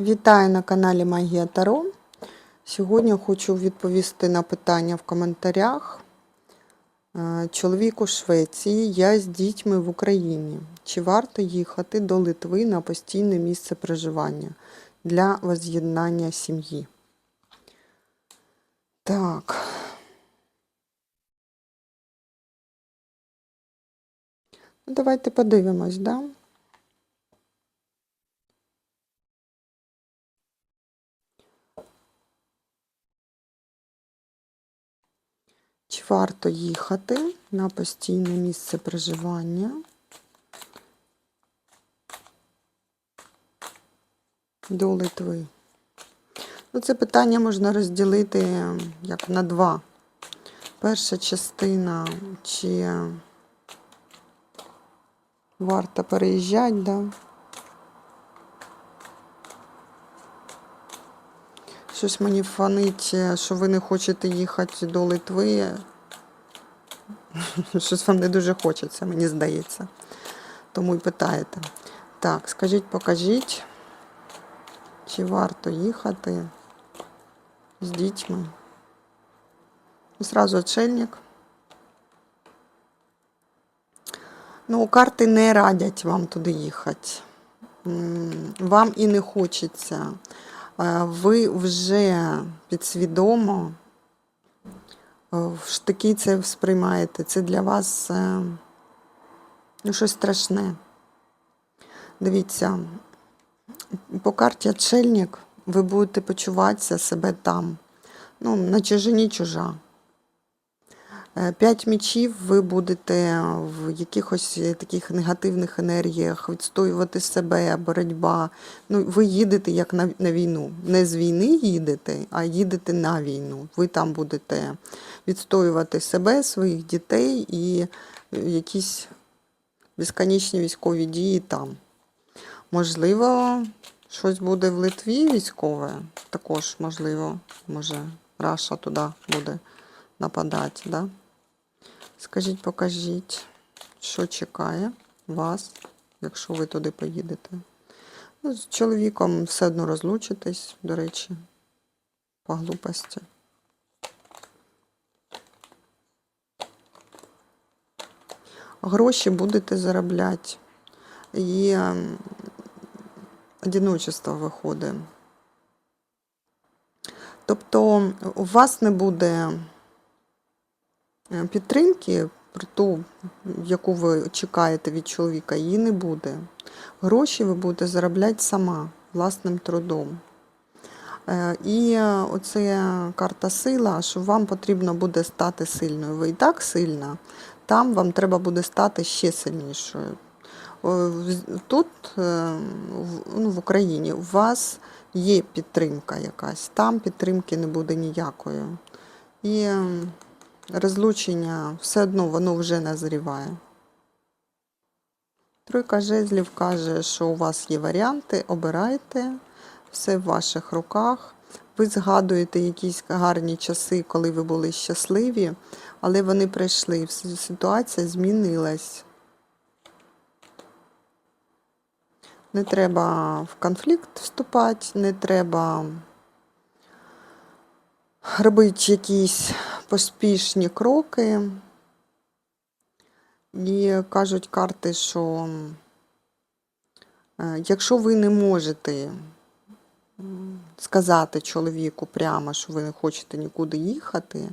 Вітаю на каналі Магія Таро. Сьогодні хочу відповісти на питання в коментарях. Е, Чоловік у Швеції, я з дітьми в Україні. Чи варто їхати до Литви на постійне місце проживання для воз'єднання сім'ї? Так. Ну, Давайте подивимось, да? Чи варто їхати на постійне місце проживання до Литви? Ну, це питання можна розділити як на два. Перша частина, чи варто переїжджати, да? Щось мені фанить, що ви не хочете їхати до Литви. Щось вам не дуже хочеться, мені здається. Тому і питаєте. Так, скажіть, покажіть, чи варто їхати з дітьми? І Зразу очельник. Ну, карти не радять вам туди їхати. Вам і не хочеться. Е, Ви вже підсвідомо таки в це сприймаєте. Це для вас е, ну, щось страшне. Дивіться, по карті отшельник ви будете почуватися себе там. Ну, на чужині чужа. Е, П'ять мічів ви будете в якихось е, таких негативних енергіях відстоювати себе, боротьба. Ну, ви їдете як на, на війну. Не з війни їдете, а їдете на війну. Ви там будете відстоювати себе, своїх дітей і е, якісь безконечні військові дії там. Можливо, щось буде в Литві військове. Також, можливо, може, Раша туди буде нападати. Да? Скажіть, покажіть, що чекає вас, якщо ви туди поїдете. Ну, з чоловіком все одно розлучитесь, до речі, по глупості. Гроші будете заробляти. І ем, одиночество виходить. Тобто у вас не буде підтримки, про ту, яку ви чекаєте від чоловіка, її не буде. Гроші ви будете заробляти сама власним трудом. Е, І оце карта сила, що вам потрібно буде стати сильною. Ви і так сильна, там вам треба буде стати ще сильнішою. Тут, е, в- ну, в Україні, у вас є підтримка якась, там підтримки не буде ніякої. І е, розлучення все одно воно вже назріває. Тройка жезлів каже, що у вас є варіанти, обирайте, все в ваших руках. Ви згадуєте якісь гарні часи, коли ви були щасливі, але вони прийшли, ситуація змінилась. Не треба в конфлікт вступати, не треба робити якісь поспішні кроки. І кажуть карти, що е, якщо ви не можете сказати чоловіку прямо, що ви не хочете нікуди їхати,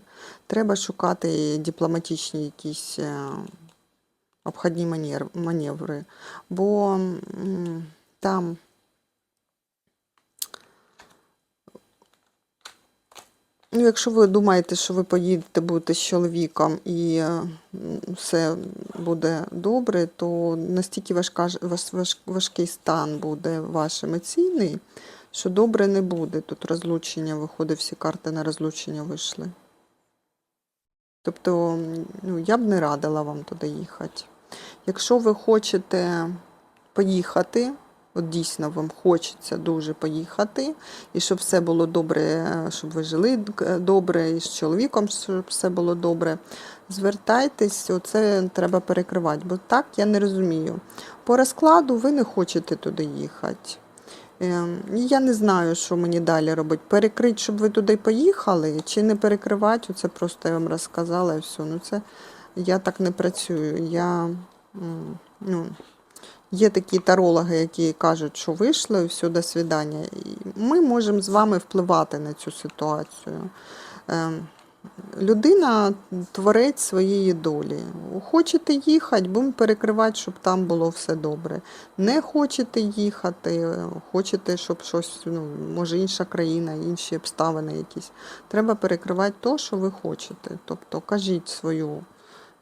треба шукати дипломатичні якісь е, обходні маневри. Бо там Ну, якщо ви думаєте, що ви поїдете будете з чоловіком і е, все буде добре, то настільки важка, важ, важ, важкий стан буде ваш емоційний, що добре не буде. Тут розлучення виходить, всі карти на розлучення вийшли. Тобто, ну, я б не радила вам туди їхати. Якщо ви хочете поїхати, от дійсно вам хочеться дуже поїхати, і щоб все було добре, е, щоб ви жили е, добре, і з чоловіком, щоб все було добре, звертайтесь, оце треба перекривати. Бо так я не розумію. По розкладу ви не хочете туди їхати. Ем, Я не знаю, що мені далі робити. Перекрити, щоб ви туди поїхали, чи не перекривати, це просто я вам розказала і все. Ну, це я так не працюю. Я, ну, є такі тарологи, які кажуть, що вийшли, і все, до свидання. І ми можемо з вами впливати на цю ситуацію. Ем, Людина творець своєї долі. Хочете їхати, будемо перекривати, щоб там було все добре. Не хочете їхати, хочете, щоб щось, ну, може інша країна, інші обставини якісь. Треба перекривати то, що ви хочете. Тобто кажіть свою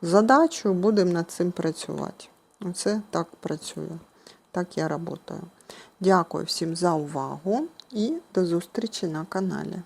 задачу, будемо над цим працювати. Оце так працює. Так я працюю. Дякую всім за увагу і до зустрічі на каналі.